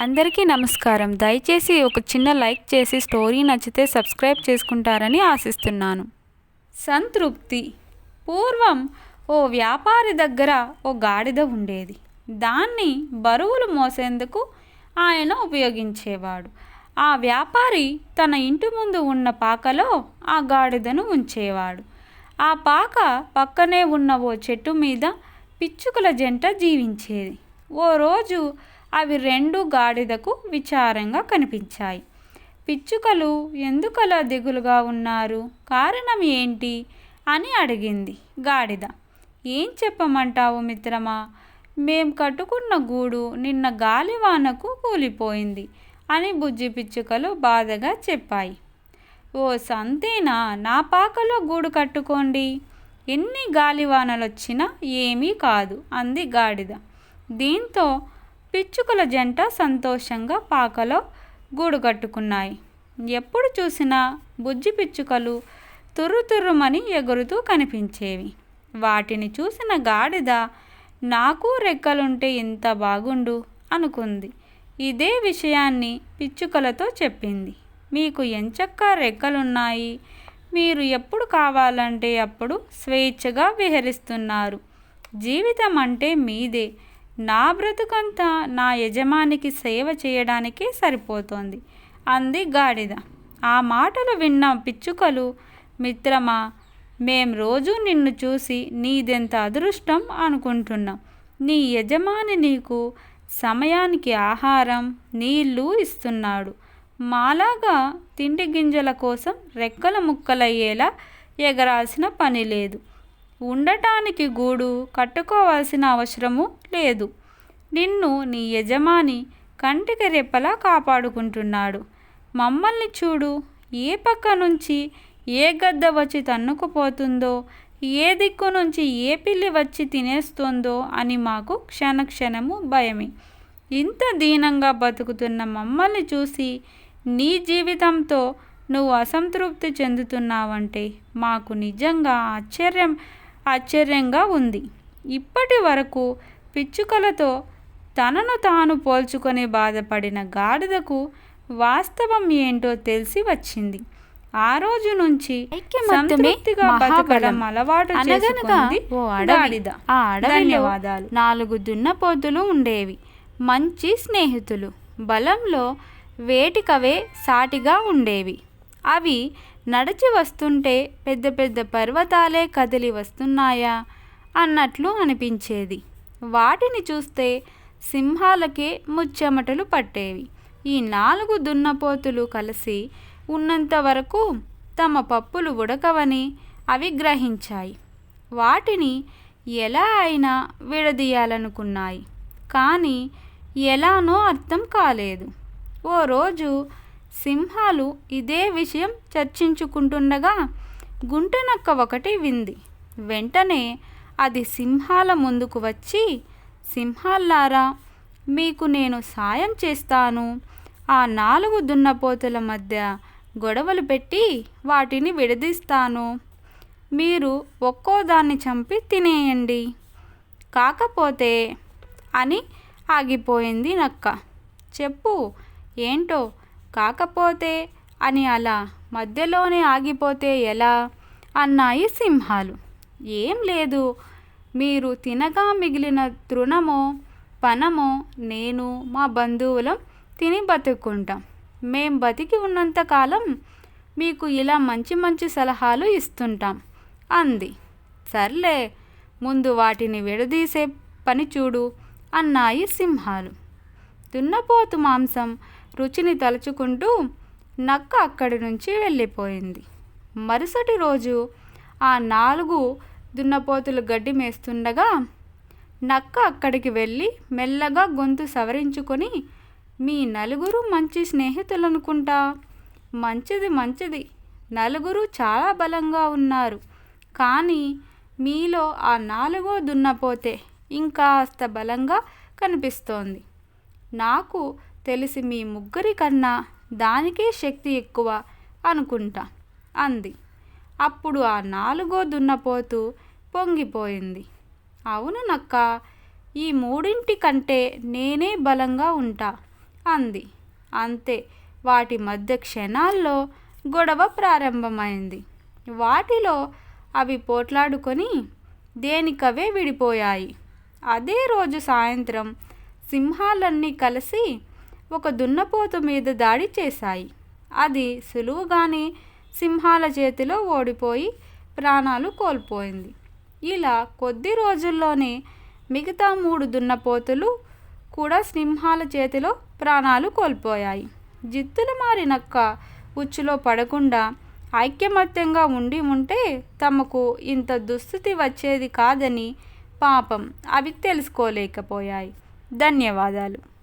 అందరికీ నమస్కారం. దయచేసి ఒక చిన్న లైక్ చేసి స్టోరీ నచ్చితే సబ్స్క్రైబ్ చేసుకుంటారని ఆశిస్తున్నాను. సంతృప్తి. పూర్వం ఓ వ్యాపారి దగ్గర ఓ గాడిద ఉండేది. దాన్ని బరువులు మోసేందుకు ఆయన ఉపయోగించేవాడు. ఆ వ్యాపారి తన ఇంటి ముందు ఉన్న పాకలో ఆ గాడిదను ఉంచేవాడు. ఆ పాక పక్కనే ఉన్న ఓ చెట్టు మీద పిచ్చుకల జంట జీవించేది. ఓ రోజు అవి రెండు గాడిదకు విచారంగా కనిపించాయి. పిచ్చుకలు ఎందుకలా దిగులుగా ఉన్నారు? కారణం ఏంటి? అని అడిగింది గాడిద. ఏం చెప్పమంటావు మిత్రమా? మేం కట్టుకున్న గూడు నిన్న గాలివానకు కూలిపోయింది అని బుజ్జి పిచ్చుకలు బాధగా చెప్పాయి. ఓ సంతేనా? నా పాకలో గూడు కట్టుకోండి. ఎన్ని గాలివానలొచ్చినా ఏమీ కాదు అంది గాడిద. దీంతో పిచ్చుకల జంట సంతోషంగా పాకలో గూడు కట్టుకున్నాయి ఎప్పుడు చూసినా బుజ్జి పిచ్చుకలు తుర్రుతుర్రుమని ఎగురుతూ కనిపించేవి. వాటిని చూసిన గాడిద నాకు రెక్కలుంటే ఇంత బాగుండు అనుకుంది. ఇదే విషయాన్ని పిచ్చుకలతో చెప్పింది. మీకు ఎంచక్కా రెక్కలున్నాయి. మీరు ఎప్పుడు కావాలంటే అప్పుడు స్వేచ్ఛగా విహరిస్తున్నారు. జీవితం అంటే మీదే. నా బ్రతుకంతా నా యజమానికి సేవ చేయడానికే సరిపోతోంది అంది గాడిద. ఆ మాటలు విన్న పిచ్చుకలు మిత్రమా మేం రోజు నిన్ను చూసి నీదెంత అదృష్టం అనుకుంటున్నాం. నీ యజమాని నీకు సమయానికి ఆహారం నీళ్ళు ఇస్తున్నాడు. మాలాగా తిండి గింజల కోసం రెక్కల ముక్కలయ్యేలా ఎగరాల్సిన పని లేదు. ఉండటానికి గూడు కట్టుకోవాల్సిన అవసరము లేదు. నిన్ను నీ యజమాని కంటికి రెప్పలా కాపాడుకుంటున్నాడు. మమ్మల్ని చూడు ఏ పక్క నుంచి ఏ గద్ద వచ్చి తన్నుకుపోతుందో ఏ దిక్కు నుంచి ఏ పిల్లి వచ్చి తినేస్తుందో అని మాకు క్షణక్షణము భయమే. ఇంత దీనంగా బతుకుతున్న మమ్మల్ని చూసి నీ జీవితంతో నువ్వు అసంతృప్తి చెందుతున్నావంటే మాకు నిజంగా ఆశ్చర్యం ఆశ్చర్యంగా ఉంది. ఇప్పటి వరకు పిచ్చుకలతో తనను తాను పోల్చుకొని బాధపడిన గాడిదకు వాస్తవం ఏంటో తెలిసి వచ్చింది. ఆ రోజు నుంచి సంతృప్తిగా. బతకడం అలవాటు చేసుకుంది గాడిద. ఆ ధన్యవాదాలు. నాలుగు దున్నపోతులు ఉండేవి. మంచి స్నేహితులు. బలంలో వేటికవే సాటిగా ఉండేవి. అవి నడిచి వస్తుంటే పెద్ద పెద్ద పర్వతాలే కదిలి వస్తున్నాయా? అన్నట్లు అనిపించేది. వాటిని చూస్తే సింహాలకే ముచ్చెమటలు పట్టేవి. ఈ నాలుగు దున్నపోతులు కలిసి ఉన్నంత వరకు తమ పప్పులు ఉడకవని అవి గ్రహించాయి వాటిని ఎలా అయినా విడదీయాలనుకున్నాయి. కానీ ఎలానో అర్థం కాలేదు. ఓ రోజు సింహాలు ఇదే విషయం చర్చించుకుంటుండగా గుంటనక్క ఒకటి వింది. వెంటనే అది సింహాల ముందుకు వచ్చి సింహాల్లారా మీకు నేను సాయం చేస్తాను. ఆ నాలుగు దున్నపోతుల మధ్య గొడవలు పెట్టి వాటిని విడదీస్తాను. మీరు ఒక్కో దాన్ని చంపి తినేయండి. కాకపోతే అని ఆగిపోయింది నక్క. చెప్పు ఏంటో కాకపోతే అని అలా మధ్యలోనే ఆగిపోతే ఎలా? అన్నాయి సింహాలు. ఏం లేదు. మీరు తినగా మిగిలిన తృణమో పనమో నేను మా బంధువులం తిని బతుక్కుంటాం మేం బతికి ఉన్నంతకాలం మీకు ఇలా మంచి మంచి సలహాలు ఇస్తుంటాం అంది. సర్లే ముందు వాటిని విడదీసే పని చూడు అన్నాయి సింహాలు. దున్నపోతు మాంసం రుచిని తలుచుకుంటూ నక్క అక్కడి నుంచి వెళ్ళిపోయింది. మరుసటి రోజు ఆ నాలుగు దున్నపోతులు గడ్డి మేస్తుండగా నక్క అక్కడికి వెళ్ళి మెల్లగా గొంతు సవరించుకొని మీ నలుగురు మంచి స్నేహితులనుకుంటా. మంచిది మంచిది. నలుగురు చాలా బలంగా ఉన్నారు. కానీ మీలో ఆ నాలుగో దున్నపోతే ఇంకాస్త బలంగా కనిపిస్తోంది. నాకు తెలిసి మీ ముగ్గురి కన్నా దానికే శక్తి ఎక్కువ అనుకుంటా అంది. అప్పుడు ఆ నాలుగో దున్నపోతు పొంగిపోయింది. అవును నక్క ఈ మూడింటి కంటే నేనే బలంగా ఉంటా అంది. అంతే వాటి మధ్య క్షణాల్లో గొడవ ప్రారంభమైంది. వాటిలో అవి పోట్లాడుకొని దేనికవే విడిపోయాయి. అదే రోజు సాయంత్రం సింహాలన్నీ కలిసి ఒక దున్నపోతు మీద దాడి చేశాయి. అది సులువుగానే సింహాల చేతిలో ఓడిపోయి ప్రాణాలు కోల్పోయింది. ఇలా కొద్ది రోజుల్లోనే మిగతా మూడు దున్నపోతులు కూడా సింహాల చేతిలో ప్రాణాలు కోల్పోయాయి. జిత్తులు మారినక్క ఉచ్చులో పడకుండా ఐక్యమత్యంగా ఉండి ఉంటే తమకు ఇంత దుస్థితి వచ్చేది కాదని పాపం అవి తెలుసుకోలేకపోయాయి. ధన్యవాదాలు.